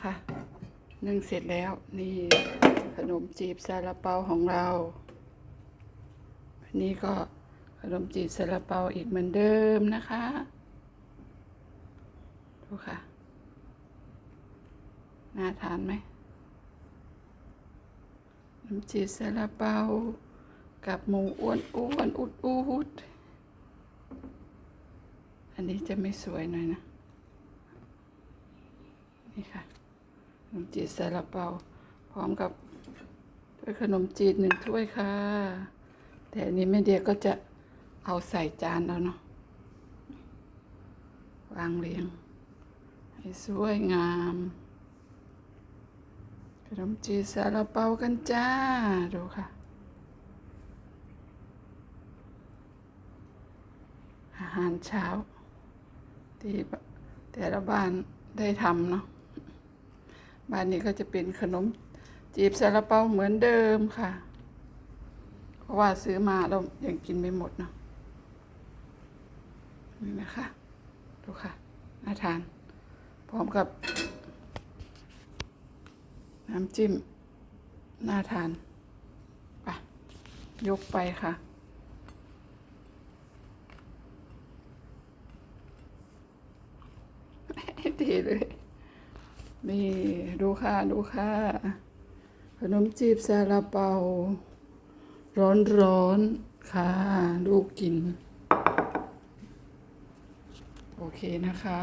นะคะนึ่งเสร็จแล้วนี่ขนมจีบซาลาเปาของเราอันนี้ก็ขนมจีบซาลาเปาอีกเหมือนเดิมนะคะ ดูค่ะ น่าทานไหมขนมจีบซาลาเปา กับหมูอ้วนอ้วนอุดอุดอันนี้จะไม่สวยหน่อยนะ นี่ค่ะ ขนมจีบซาลาเปาพร้อมกับด้วยขนมจีบหนึ่งถ้วยค่ะ แต่อันนี้แม่เดียก็จะเอาใส่จานแล้วเนาะวางเรียง ให้สวยงาม ขนมจีบซาลาเปากันจ้า ดูค่ะอาหารเช้า ที่แต่ละบ้านได้ทำเนาะ บ้านนี้ก็จะเป็นขนมจีบซาลาเปาเหมือนเดิมค่ะ เพราะว่าซื้อมาเรายังกินไม่หมดเนาะนี่นะคะดูค่ะน่าทาน พร้อมกับ น้ำจิ้มน่าทานไปยกไปค่ะดีเลย นี่ดูค่ะ ดูค่ะ ขนมจีบซาลาเปา ร้อนร้อนๆค่ะ ลูกกิน โอเคนะคะ